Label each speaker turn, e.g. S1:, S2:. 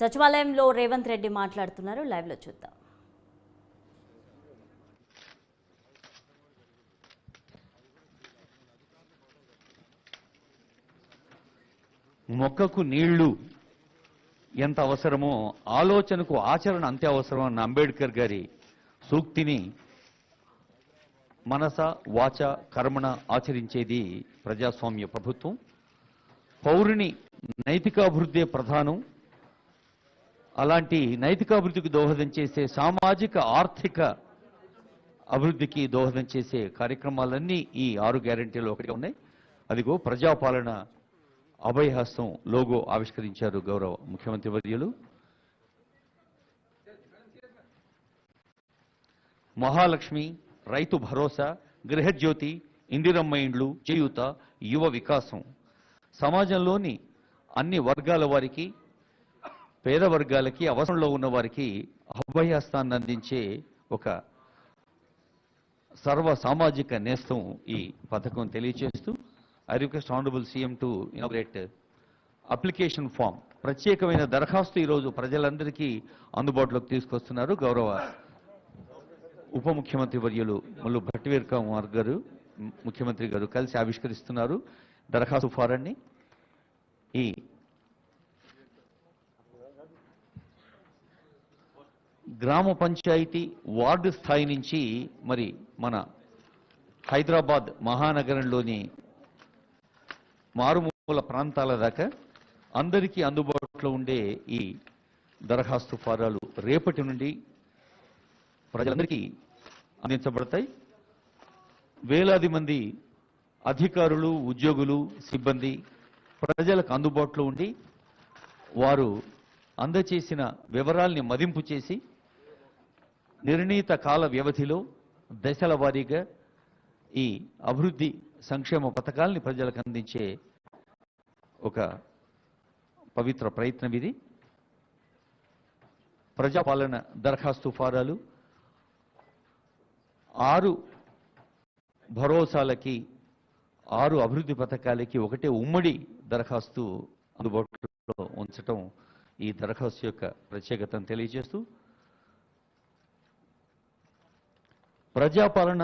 S1: సచివాలయంలో రేవంత్ రెడ్డి మాట్లాడుతున్నారు. లైవ్లో చూద్దాం.
S2: మొక్కకు నీళ్ళు ఎంత అవసరమో ఆలోచనకు ఆచరణ అంతే అవసరం అన్న అంబేద్కర్ గారి సూక్తిని మనస వాచ కర్మణ ఆచరించేది ప్రజాస్వామ్య ప్రభుత్వం. పౌరుని నైతికాభివృద్ధే ప్రధానం. అలాంటి నైతికాభివృద్ధికి దోహదం చేసే సామాజిక ఆర్థిక అభివృద్ధికి దోహదం చేసే కార్యక్రమాలన్నీ ఈ ఆరు గ్యారంటీలో ఒకటిగా ఉన్నాయి. అదిగో ప్రజాపాలన అభయహస్తం లోగో ఆవిష్కరించారు గౌరవ ముఖ్యమంత్రి వర్యులు. మహాలక్ష్మి రైతు భరోసా గృహజ్యోతి ఇందిరమ్మ ఇండ్లు చేయూత యువ వికాసం. సమాజంలోని అన్ని వర్గాల వారికి పేద వర్గాలకి అవసరంలో ఉన్న వారికి అభయహస్తాన్ని అందించే ఒక సర్వ సామాజిక నేస్తం ఈ పథకం తెలియజేస్తూ I request honourable CM to inaugurate application form ప్రత్యేకమైన దరఖాస్తు ఈరోజు ప్రజలందరికీ అందుబాటులోకి తీసుకొస్తున్నారు. గౌరవ ఉప ముఖ్యమంత్రి వర్యులు ముల్లు భట్వీర్ కుమార్ గారు ముఖ్యమంత్రి గారు కలిసి ఆవిష్కరిస్తున్నారు. దరఖాస్తు ఫారాన్ని ఈ గ్రామ పంచాయతీ వార్డు స్థాయి నుంచి మరి మన హైదరాబాద్ మహానగరంలోని మారుమూల ప్రాంతాల దాకా అందరికీ అందుబాటులో ఉండే ఈ దరఖాస్తు ఫారాలు రేపటి నుండి ప్రజలందరికీ అందించబడతాయి. వేలాది మంది అధికారులు ఉద్యోగులు సిబ్బంది ప్రజలకు అందుబాటులో ఉండి వారు అందచేసిన వివరాల్ని మదింపు చేసి నిర్ణీత కాల వ్యవధిలో దశల వారీగా ఈ అభివృద్ధి సంక్షేమ పథకాల్ని ప్రజలకు అందించే ఒక పవిత్ర ప్రయత్నం ఇది. ప్రజాపాలన దరఖాస్తు ఫారాలు ఆరు భరోసాలకి ఆరు అభివృద్ధి పథకాలకి ఒకటే ఉమ్మడి దరఖాస్తు అందుబాటులో ఉంచటం ఈ దరఖాస్తు యొక్క ప్రత్యేకతను తెలియజేస్తూ ప్రజాపాలన